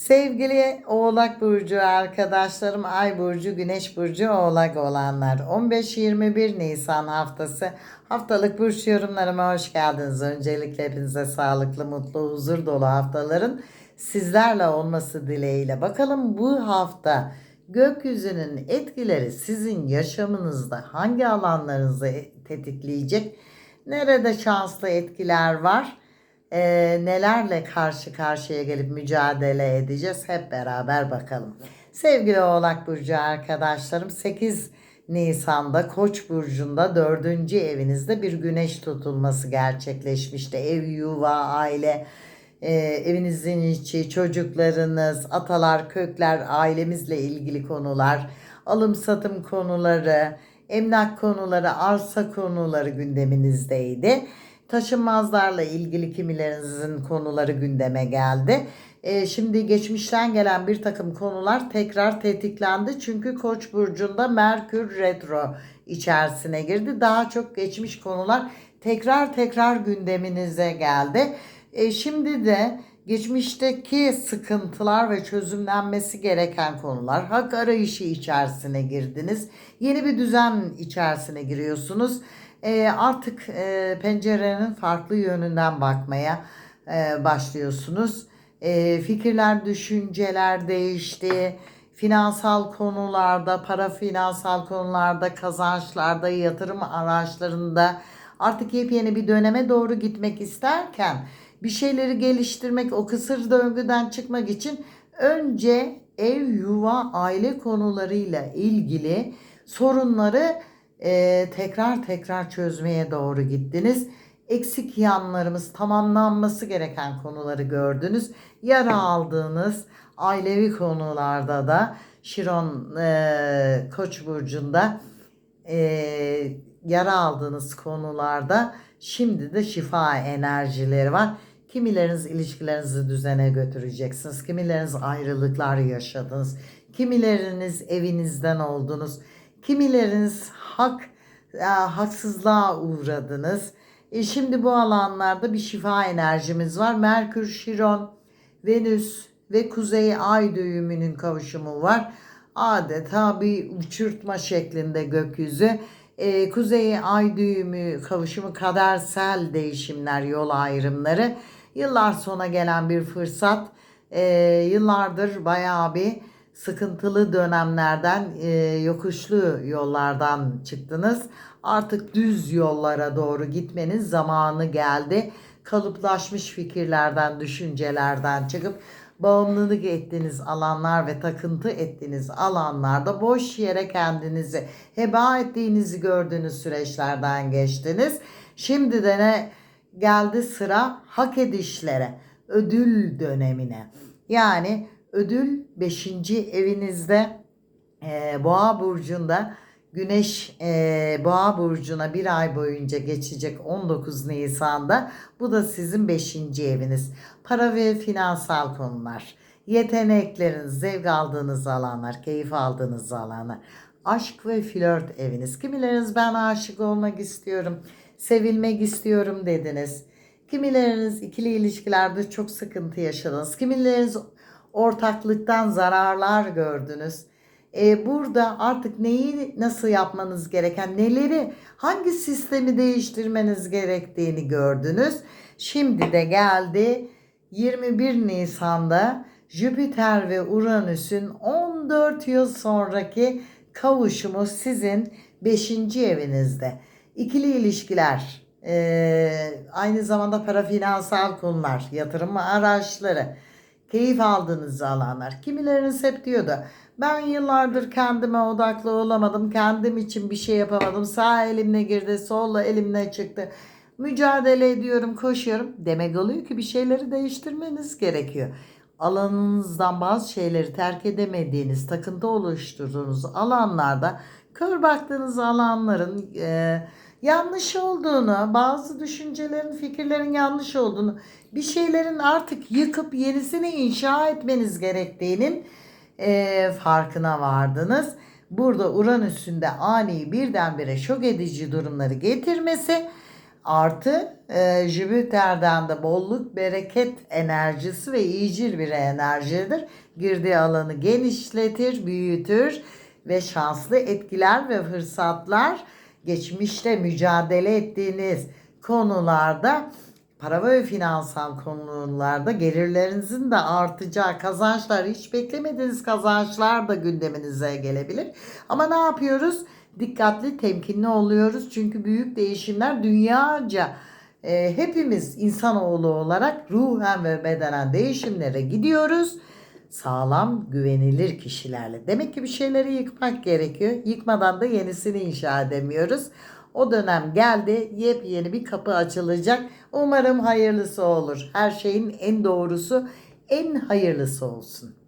Sevgili Oğlak Burcu arkadaşlarım, Ay Burcu, Güneş Burcu, Oğlak olanlar. 15-21 Nisan haftası haftalık burç yorumlarıma hoş geldiniz. Öncelikle hepinize sağlıklı, mutlu, huzur dolu haftaların sizlerle olması dileğiyle. Bakalım bu hafta gökyüzünün etkileri sizin yaşamınızda hangi alanlarınızı tetikleyecek? Nerede şanslı etkiler var? Ee, nelerle karşı karşıya gelip mücadele edeceğiz hep beraber bakalım. Sevgili Oğlak Burcu arkadaşlarım 8 Nisan'da Koç burcunda 4. evinizde bir güneş tutulması gerçekleşmişti. Ev, yuva, aile, e, evinizin içi, çocuklarınız, atalar, kökler, ailemizle ilgili konular, alım satım konuları, emlak konuları, arsa konuları gündeminizdeydi. Taşınmazlarla ilgili kimilerinizin konuları gündeme geldi. E, şimdi geçmişten gelen bir takım konular tekrar tetiklendi. Çünkü Koç burcunda Merkür retro içerisine girdi. Daha çok geçmiş konular tekrar tekrar gündeminize geldi. E, şimdi de geçmişteki sıkıntılar ve çözümlenmesi gereken konular, hak arayışı içerisine girdiniz. Yeni bir düzen içerisine giriyorsunuz. E, artık e, pencerenin farklı yönünden bakmaya e, başlıyorsunuz. E, fikirler, düşünceler değişti. Finansal konularda, para finansal konularda, kazançlarda, yatırım araçlarında artık yepyeni bir döneme doğru gitmek isterken bir şeyleri geliştirmek, o kısır döngüden çıkmak için önce ev, yuva, aile konularıyla ilgili sorunları e, tekrar tekrar çözmeye doğru gittiniz. Eksik yanlarımız, tamamlanması gereken konuları gördünüz. Yara aldığınız ailevi konularda da Şiron e, Koç burcunda e, yara aldığınız konularda şimdi de şifa enerjileri var. Kimileriniz ilişkilerinizi düzene götüreceksiniz. Kimileriniz ayrılıklar yaşadınız. Kimileriniz evinizden oldunuz. Kimileriniz hak e, haksızlığa uğradınız. E, şimdi bu alanlarda bir şifa enerjimiz var. Merkür, Şiron, Venüs ve Kuzey Ay düğümünün kavuşumu var. Adeta bir uçurtma şeklinde gökyüzü. E, Kuzey Ay düğümü kavuşumu kadersel değişimler, yol ayrımları. Yıllar sona gelen bir fırsat. E, yıllardır bayağı bir sıkıntılı dönemlerden, e, yokuşlu yollardan çıktınız. Artık düz yollara doğru gitmenin zamanı geldi. Kalıplaşmış fikirlerden, düşüncelerden çıkıp bağımlılık ettiğiniz alanlar ve takıntı ettiğiniz alanlarda boş yere kendinizi heba ettiğinizi gördüğünüz süreçlerden geçtiniz. Şimdi de ne geldi sıra hak edişlere, ödül dönemine. Yani ödül 5. evinizde e, Boğa burcunda Güneş e, Boğa burcuna bir ay boyunca geçecek 19 Nisan'da. Bu da sizin 5. eviniz. Para ve finansal konular, yetenekleriniz, zevk aldığınız alanlar, keyif aldığınız alanlar. Aşk ve flört eviniz. Kimileriniz ben aşık olmak istiyorum, sevilmek istiyorum dediniz. Kimileriniz ikili ilişkilerde çok sıkıntı yaşadınız. Kimileriniz ortaklıktan zararlar gördünüz. Ee, burada artık neyi nasıl yapmanız gereken, neleri, hangi sistemi değiştirmeniz gerektiğini gördünüz. Şimdi de geldi 21 Nisan'da Jüpiter ve Uranüs'ün 14 yıl sonraki kavuşumu sizin 5. evinizde. İkili ilişkiler, e, aynı zamanda para finansal konular, yatırım araçları, keyif aldığınız alanlar. Kimileriniz hep diyordu ben yıllardır kendime odaklı olamadım. Kendim için bir şey yapamadım. Sağ elimle girdi, solla elimle çıktı. Mücadele ediyorum, koşuyorum. Demek oluyor ki bir şeyleri değiştirmeniz gerekiyor. Alanınızdan bazı şeyleri terk edemediğiniz, takıntı oluşturduğunuz alanlarda kör baktığınız alanların e, yanlış olduğunu, bazı düşüncelerin, fikirlerin yanlış olduğunu, bir şeylerin artık yıkıp yenisini inşa etmeniz gerektiğinin e, farkına vardınız. Burada Uranüs'ün de ani birdenbire şok edici durumları getirmesi Artı e, Jüpiter'den de bolluk, bereket enerjisi ve iyicil bir enerjidir. Girdiği alanı genişletir, büyütür ve şanslı etkiler ve fırsatlar geçmişte mücadele ettiğiniz konularda para ve finansal konularda gelirlerinizin de artacağı kazançlar hiç beklemediğiniz kazançlar da gündeminize gelebilir. Ama ne yapıyoruz? Dikkatli, temkinli oluyoruz. Çünkü büyük değişimler dünyaca e, hepimiz insanoğlu olarak ruhen ve bedenen değişimlere gidiyoruz. Sağlam, güvenilir kişilerle. Demek ki bir şeyleri yıkmak gerekiyor. Yıkmadan da yenisini inşa edemiyoruz. O dönem geldi. Yepyeni bir kapı açılacak. Umarım hayırlısı olur. Her şeyin en doğrusu, en hayırlısı olsun.